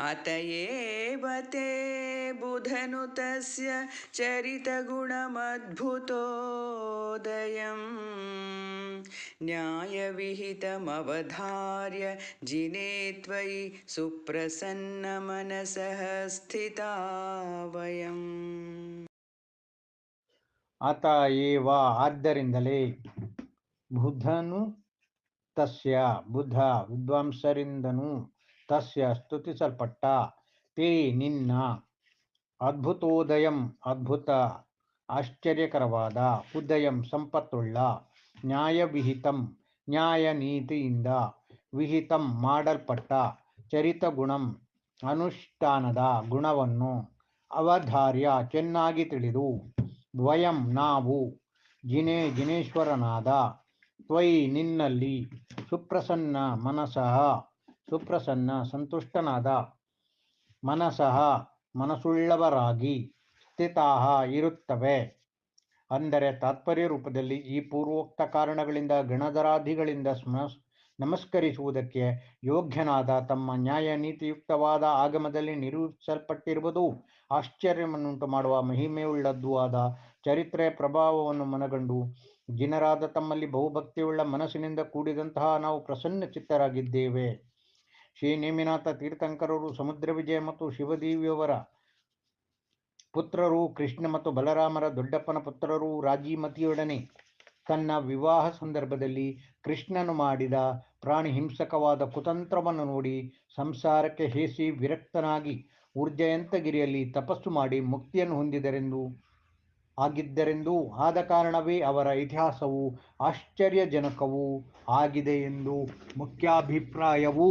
अत एव ते बुधनुतस्य चरितगुणमद्भुतोदयं न्यायविहितमवधार्य जिने त्वयि सुप्रसन्नमनसः स्थिता वयम् ಆತ ಏವ ಆದ್ದರಿಂದಲೇ ಬುಧನು ತಸ್ಯ ಬುಧ ವಿದ್ವಾಂಸರಿಂದನೂ ತಸ್ಯ ಸ್ತುತಿಸಲ್ಪಟ್ಟ ತೇ ನಿನ್ನ ಅದ್ಭುತೋದಯಂ ಅದ್ಭುತ ಆಶ್ಚರ್ಯಕರವಾದ ಉದಯಂ ಸಂಪತ್ತುಳ್ಳ ನ್ಯಾಯವಿಹಿತಂ ನ್ಯಾಯ ನೀತಿಯಿಂದ ವಿಹಿತಂ ಮಾಡಲ್ಪಟ್ಟ ಚರಿತ ಗುಣಂ ಅನುಷ್ಠಾನದ ಗುಣವನ್ನು ಅವಧಾರ್ಯ ಚೆನ್ನಾಗಿ ತಿಳಿದು ದ್ವಯಂ ನಾವು ಜಿನೇ ಜಿನೇಶ್ವರನಾದ ತ್ವಯಿ ನಿನ್ನಲ್ಲಿ ಸುಪ್ರಸನ್ನ ಮನಸಃ ಸುಪ್ರಸನ್ನ ಸಂತುಷ್ಟನಾದ. ಮನಸಃ ಮನಸ್ಸುಳ್ಳವರಾಗಿ ಸ್ಥಿತಾಹ ಇರುತ್ತವೆ. ಅಂದರೆ ತಾತ್ಪರ್ಯ ರೂಪದಲ್ಲಿ ಈ ಪೂರ್ವೋಕ್ತ ಕಾರಣಗಳಿಂದ ಗಣಧರಾದಿಗಳಿಂದ ಸ್ಮ, ನಮಸ್ಕರಿಸುವುದಕ್ಕೆ ಯೋಗ್ಯನಾದ ತಮ್ಮ ನ್ಯಾಯ ನೀತಿಯುಕ್ತವಾದ ಆಗಮದಲ್ಲಿ ನಿರೂಪಿಸಲ್ಪಟ್ಟಿರುವುದು ಆಶ್ಚರ್ಯವನ್ನುಂಟು ಮಾಡುವ ಮಹಿಮೆಯುಳ್ಳದ್ದು ಆದ ಚರಿತ್ರೆಯ ಪ್ರಭಾವವನ್ನು ಮನಗಂಡು ಜಿನರಾದ ತಮ್ಮಲ್ಲಿ ಬಹುಭಕ್ತಿಯುಳ್ಳ ಮನಸ್ಸಿನಿಂದ ಕೂಡಿದಂತಹ ನಾವು ಪ್ರಸನ್ನ ಚಿತ್ತರಾಗಿದ್ದೇವೆ. ಶ್ರೀ ನೇಮಿನಾಥ ತೀರ್ಥಂಕರರು, ಸಮುದ್ರ ವಿಜಯ ಮತ್ತು ಶಿವದೇವಿಯವರ ಪುತ್ರರು, ಕೃಷ್ಣ ಮತ್ತು ಬಲರಾಮರ ದೊಡ್ಡಪ್ಪನ ಪುತ್ರರು ರಾಜೀಮತಿಯೊಡನೆ ತನ್ನ ವಿವಾಹ ಸಂದರ್ಭದಲ್ಲಿ ಕೃಷ್ಣನು ಮಾಡಿದ ಪ್ರಾಣಿ ಹಿಂಸಕವಾದ ಕುತಂತ್ರವನ್ನು ನೋಡಿ ಸಂಸಾರಕ್ಕೆ ಹೇಸಿ ವಿರಕ್ತನಾಗಿ ಊರ್ಜಯಂತಗಿರಿಯಲ್ಲಿ ತಪಸ್ಸು ಮಾಡಿ ಮುಕ್ತಿಯನ್ನು ಹೊಂದಿದರೆಂದು ಆಗಿದ್ದರೆಂದು ಆದ ಕಾರಣವೇ ಅವರ ಇತಿಹಾಸವು ಆಶ್ಚರ್ಯಜನಕವೂ ಆಗಿದೆ ಎಂದು ಮುಖ್ಯಾಭಿಪ್ರಾಯವು